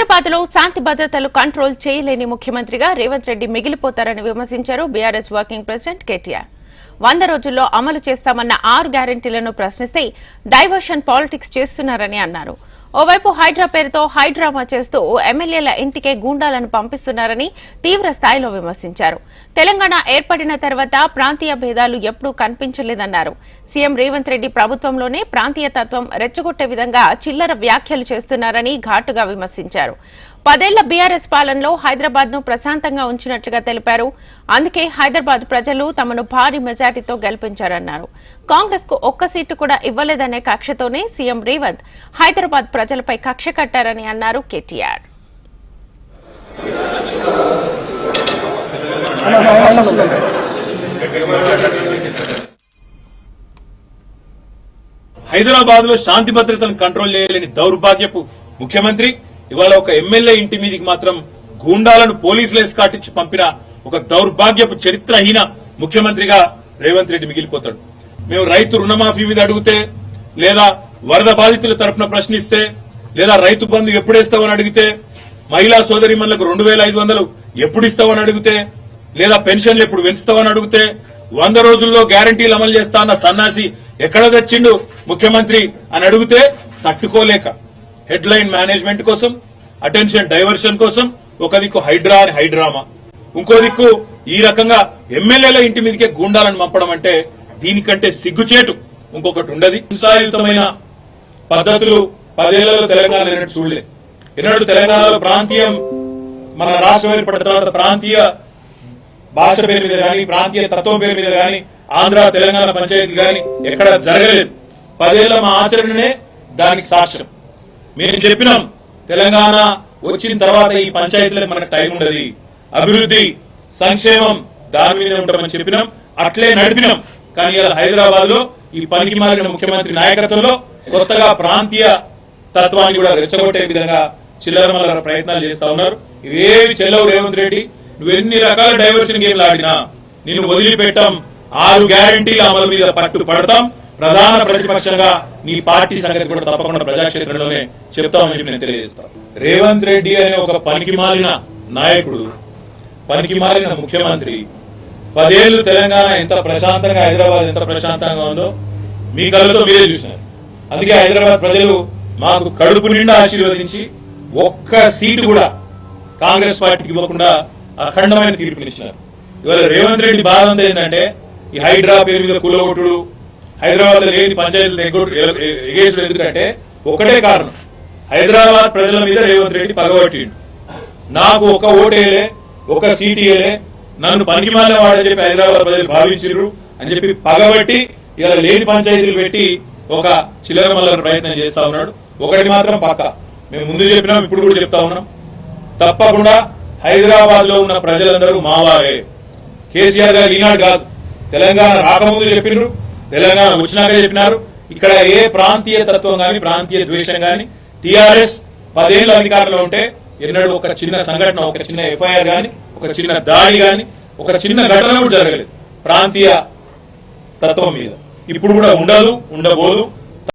హైదరాబాద్లో శాంతి భద్రతలు కంట్రోల్ చేయలేని ముఖ్యమంత్రిగా రేవంత్ రెడ్డి మిగిలిపోతారని విమర్శించారు బీఆర్ఎస్ వర్కింగ్ ప్రెసిడెంట్ కేటీఆర్. వంద రోజుల్లో అమలు చేస్తామన్న ఆరు గ్యారంటీలను ప్రశ్నిస్తే డైవర్షన్ పాలిటిక్స్ చేస్తున్నారని అన్నారు. ఓవైపు హైడ్రా పేరుతో హైడ్రామా చేస్తూ ఎమ్మెల్యేల ఇంటికే గూండాలను పంపిస్తున్నారని తీవ్ర స్థాయిలో విమర్శించారు. తెలంగాణ ఏర్పడిన తర్వాత ప్రాంతీయ భేదాలు ఎప్పుడూ కనిపించలేదన్నారు. సీఎం రేవంత్ రెడ్డి ప్రభుత్వంలోనే ప్రాంతీయ తత్వం రెచ్చగొట్టే విధంగా చిల్లర వ్యాఖ్యలు చేస్తున్నారని ఘాటుగా విమర్శించారు. పదేళ్ళ బీఆర్ఎస్ పాలనలో హైదరాబాద్ను ప్రశాంతంగా ఉంచినట్లుగా తెలిపారు. అందుకే హైదరాబాద్ ప్రజలు తమను భారీ మెజార్టీతో గెలిపించారన్నారు. కాంగ్రెస్కు ఒక్క సీటు కూడా ఇవ్వలేదనే కక్షతోనే సీఎం రేవంత్ హైదరాబాద్ ప్రజలపై కక్ష కట్టారని అన్నారు కేటీఆర్. హైదరాబాద్లో శాంతి భద్రతను కంట్రోల్ చేయలేని దౌర్భాగ్యపు ముఖ్యమంత్రి ఇవాళ ఒక ఎమ్మెల్యే ఇంటి మీదకి మాత్రం గూండాలను పోలీసులు ఎస్కాటించి పంపిన ఒక దౌర్భాగ్యపు చరిత్రహీన ముఖ్యమంత్రిగా రేవంత్ రెడ్డి మిగిలిపోతాడు. మేము రైతు రుణమాఫీ మీద అడిగితే లేదా వరద బాధితుల తరపున ప్రశ్నిస్తే లేదా రైతు బంధు ఎప్పుడేస్తామని అడిగితే మహిళా సోదరిమణులకు రెండు వేల ఐదు వందలు ఎప్పుడు ఇస్తామని అడిగితే లేదా పెన్షన్లు ఎప్పుడు పెంచుతామని అడిగితే వంద రోజుల్లో గ్యారంటీలు అమలు చేస్తా అన్న సన్నాసి ఎక్కడ తెచ్చిండు ముఖ్యమంత్రి అని అడిగితే తట్టుకోలేక హెడ్ లైన్ మేనేజ్మెంట్ కోసం అటెన్షన్ డైవర్షన్ కోసం ఒక దిక్కు హైడ్రా అని హైడ్రామా. ఇంకో దిక్కు ఈ రకంగా ఎమ్మెల్యేల ఇంటి మీదకే గూండాలను పంపడం అంటే దీనికంటే సిగ్గుచేటు ఇంకొకటి ఉండదు. హింసాయుతమైన పద్ధతులు పదేళ్ళలో తెలంగాణ ఎన్నడూ చూడలే ఎన్నడూ తెలంగాణలో ప్రాంతీయం మన రాష్ట్రం ఏర్పడిన తర్వాత ప్రాంతీయ భాష పేరు మీద కానీ ప్రాంతీయ తత్వం పేరు మీద కానీ ఆంధ్ర తెలంగాణ పంచాయతీ కానీ ఎక్కడ జరగలేదు. పదేళ్ళ మా ఆచరణనే దానికి సాక్ష్యం. మేము చెప్పినాం తెలంగాణ వచ్చిన తర్వాత ఈ పంచాయతీలకు మనకు టైం ఉండదు. అభివృద్ధి సంక్షేమం దాని మీద ఉంటామని చెప్పినాం అట్లే నడిపినాం. కానీ ఇలా హైదరాబాద్లో ఈ పనికి మారిన ముఖ్యమంత్రి నాయకత్వంలో కొత్తగా ప్రాంతీయ తత్వాన్ని కూడా రెచ్చగొట్టే విధంగా చిల్లర ప్రయత్నాలు చేస్తా ఉన్నారు. ఇవేవి చెల్లవు రేవంత్ రెడ్డి నువ్వు ఎన్ని రకాల డైవర్షన్ గేమ్లు ఆడినా నిన్ను వదిలిపెట్టాం ఆరు గ్యారంటీల అమలు మీద పట్టు పడతాం ప్రధాన ప్రతిపక్షంగా నీ పార్టీ సంగతి కూడా తప్పకుండా ప్రజాక్షేత్రంలోనే చెప్తామని చెప్పి నేను తెలియజేస్తాను రేవంత్ రెడ్డి అనే ఒక పనికి మాలిన నాయకుడు పనికి మాలిన ముఖ్యమంత్రి పదేళ్ళు తెలంగాణ ఎంత ప్రశాంతంగా హైదరాబాద్ ఎంత ప్రశాంతంగా ఉందో మీ కళ్ళతో మీరే చూసినారు. అందుకే హైదరాబాద్ ప్రజలు మాకు కడుపు నిండా ఆశీర్వదించి ఒక్క సీటు కూడా కాంగ్రెస్ పార్టీకి ఇవ్వకుండా అఖండమైన తీర్పునిచ్చినారు. ఇవాళ రేవంత్ రెడ్డి బాధ అంతా ఏంటంటే ఈ హైడ్రా పేరు మీద కులగొట్టుడు హైదరాబాద్లో లేని పంచాయతీలు ఎగేసిన ఎందుకంటే ఒకటే కారణం. హైదరాబాద్ ప్రజల మీద రేవంత్ రెడ్డి పగబట్టిండు నాకు ఒక ఓటేలే ఒక సీటీఏలే నన్ను పనికిమాలిన వాడని చెప్పి హైదరాబాద్ ప్రజలు భావించారు అని చెప్పి పగబట్టి ఇలా లేని పంచాయతీలు పెట్టి ఒక చిల్లర మల్లర ప్రయత్నం చేస్తా ఉన్నాడు. ఒకటి మాత్రం పక్క. మేము ముందు చెప్పినాం ఇప్పుడు కూడా చెప్తా ఉన్నాం. తప్పకుండా హైదరాబాద్లో ఉన్న ప్రజలందరూ మావారే. కేసీఆర్ గారు ఈనాడు కాదు. తెలంగాణ రాకముందు చెప్పిండ్రు తెలంగాణ వచ్చినాక చెప్పినారు. ఇక్కడ ఏ ప్రాంతీయ తత్వం కానీ ప్రాంతీయ ద్వేషం కానీ టిఆర్ఎస్ పదేళ్ళు అధికారంలో ఉంటే ఎన్నడూ ఒక చిన్న సంఘటన ఒక చిన్న ఎఫ్ఐఆర్ గాని ఒక చిన్న దాడి కానీ ఒక చిన్న ఘటన కూడా జరగలేదు. ప్రాంతీయ తత్వం మీద. ఇప్పుడు కూడా ఉండదు ఉండబోదు.